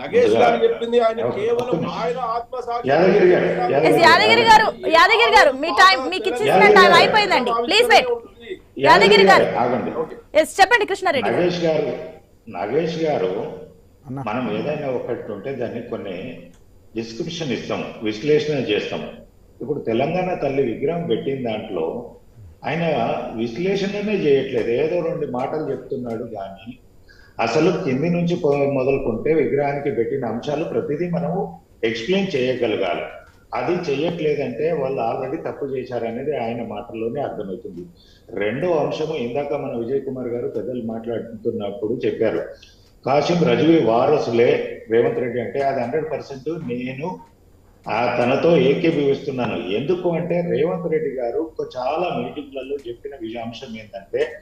నగేష్ గారు చెప్పింది ఆయన కేవలం ఆయన ఆత్మసాక్షి యాదగిరి గారు, యాదగిరి మీ టైం మీకు ఇచ్చిన టైం అయిపోయిందండి. Please wait Yadagiri garu yes చెప్పండి కృష్ణారెడ్డి గారు. నగేష్ గారు నగేష్ గారు మనం ఏదైనా ఒకటి ఉంటే దాన్ని కొన్ని డిస్క్రిప్షన్ ఇస్తాం విశ్లేషణ చేస్తాం. ఇప్పుడు తెలంగాణ తల్లి విగ్రహం పెట్టిన దాంట్లో ఆయన విశ్లేషణనే చేయట్లేదు. ఏదో రెండు మాటలు చెప్తున్నాడు కానీ అసలు కింది నుంచి మొదలుకుంటే విగ్రహానికి పెట్టిన అంశాలు ప్రతిదీ మనము ఎక్స్ప్లెయిన్ చేయగలగాలి. అది చెయ్యట్లేదంటే వాళ్ళు ఆల్రెడీ తప్పు చేశారనేది ఆయన మాటల్లోనే అర్థమవుతుంది. రెండో అంశము ఇందాక మన విజయ్ కుమార్ గారు పెద్దలు మాట్లాడుతున్నప్పుడు చెప్పారు. కాశీం రజువి వారసులే రేవంత్ రెడ్డి అంటే అది హండ్రెడ్ పర్సెంట్ నేను ఆ తనతో ఏకీభవిస్తున్నాను. ఎందుకు అంటే రేవంత్ రెడ్డి గారు చాలా మీటింగ్లలో చెప్పిన విషయ అంశం ఏంటంటే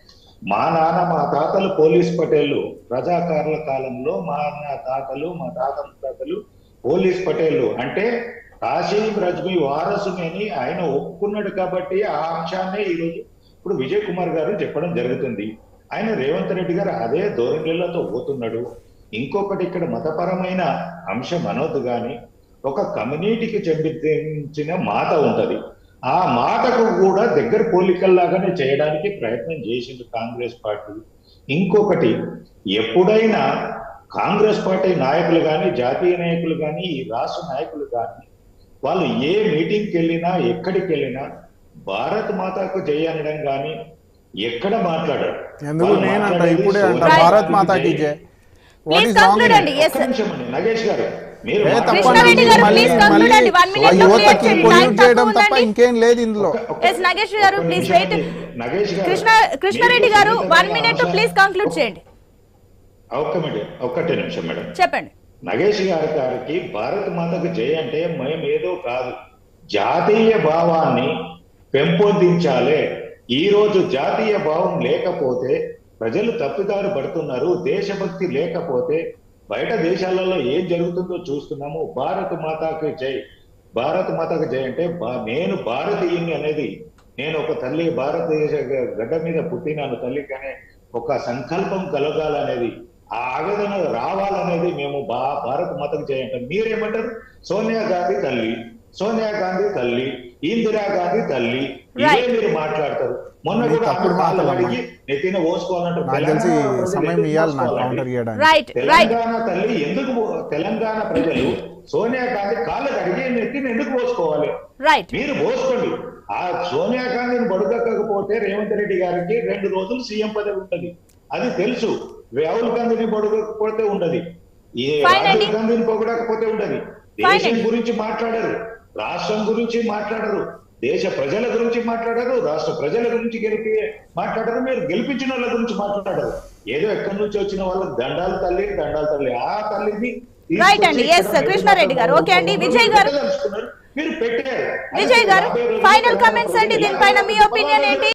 మా నాన్న మా తాతలు పోలీస్ పటేళ్ళు. రజాకారుల కాలంలో మా నా తాతలు మా తాత తాతలు పోలీస్ పటేళ్ళు. అంటే కాశీం రజ్మీ వారసుమేని ఆయన ఒప్పుకున్నాడు కాబట్టి ఆ అంశాన్నే ఈరోజు ఇప్పుడు విజయ్ కుమార్ గారు చెప్పడం జరుగుతుంది. ఆయన రేవంత్ రెడ్డి గారు అదే ధోరణిలతో పోతున్నాడు. ఇంకొకటి ఇక్కడ మతపరమైన అంశం అనొద్దు కానీ ఒక కమ్యూనిటీకి చెందించిన మాత ఉంటది. ఆ మాటకు కూడా దగ్గర పోలికల్లాగానే చేయడానికి ప్రయత్నం చేసింది కాంగ్రెస్ పార్టీ. ఇంకొకటి ఎప్పుడైనా కాంగ్రెస్ పార్టీ నాయకులు కానీ జాతీయ నాయకులు కానీ ఈ రాష్ట్ర నాయకులు కానీ వాళ్ళు ఏ మీటింగ్కి వెళ్ళినా ఎక్కడికి వెళ్ళినా భారత్ మాతాకు జై అనడం కానీ ఎక్కడ మాట్లాడారు. భారత్ మాతాకి. జై what Please is wrong conclude అండి. Yes, ఒక్క sir. నిమిషం అండి, నగేష్ గారు మీరు ఏ మాట్లాడండి. కృష్ణారెడ్డి గారు, మళ్ళీ please conclude మళ్ళీ అండి. One minute ఆ లో clear యువతకి చేయండి. పొల్యూట్ Time చేయడం తక్కువ తప్ప ఉందండి. ఇంకేం లేదు ఇందులో నాగేష్ గారు ప్లీజ్ వెయిట్ కృష్ణ కృష్ణారెడ్డి గారు వన్ మినిట్ ప్లీజ్ కంక్లూడ్ చేయండి ఒక్క మినిట్ ఒక్కటే నిమిషం మేడం చెప్పండి నగేష్ గారి గారికి భారత్ మాతకు జై అంటే మేము ఏదో కాదు జాతీయ భావాన్ని పెంపొందించాలే ఈ రోజు జాతీయ భావం లేకపోతే ప్రజలు తప్పిదారు పడుతున్నారు దేశభక్తి లేకపోతే బయట దేశాలలో ఏం జరుగుతుందో చూస్తున్నాము. భారత మాతాకి జై. భారత మాతకు జై అంటే నేను భారతీయుని అనేది నేను ఒక తల్లి భారతదేశ గడ్డ మీద పుట్టినాను తల్లి కానీ ఒక సంకల్పం కలగాలనేది ఆ ఆవేదన రావాలనేది మేము బా భారత మాతకు చేయంటాం మీరేమంటారు? సోనియా గాంధీ తల్లి. సోనియా గాంధీ తల్లి ఇందిరా గాంధీ తల్లి ఇదే. మీరు మాట్లాడతారు. మొన్న కూడా మాటలమ్మా. కడిగి నెత్తిన తెలిసి తెలంగాణ తల్లి ఎందుకు పో- తెలంగాణ ప్రజలు సోనియా గాంధీ కాళ్ళు కడిగి నెత్తిని ఎందుకు పోసుకోవాలి రైట్ మీరు పోసుకోండి ఆ సోనియా గాంధీని బడుగక్కకపోతే రేవంత్ రెడ్డి గారికి రెండు రోజులు సీఎం పదవి ఉంటది. అది తెలుసు. రాహుల్ గాంధీని బడుగకపోతే ఉండదు. రాహుల్ గాంధీని పొగడకపోతే ఉండదు. దేశం. గురించి మాట్లాడరు. రాష్ట్రం గురించి మాట్లాడరు దేశ ప్రజల గురించి మాట్లాడరు రాష్ట్ర ప్రజల గురించి గెలిపి మాట్లాడరు మీరు గెలిపించిన వాళ్ళ గురించి మాట్లాడరు ఏదో ఎక్కడి నుంచి వచ్చిన వాళ్ళకి దండాలు తల్లి దండాలు తల్లి ఆ తల్లిని Right అండి. ఇక్కడ కృష్ణారెడ్డి గారు. Okay అండి. విజయ్ గారు. పెట్టదలుచుకున్నారు. మీరు పెట్టారు విజయ్ గారు ఫైనల్ కమెంట్స్ అండి దీనిపైన మీ ఒపీనియన్ ఏంటి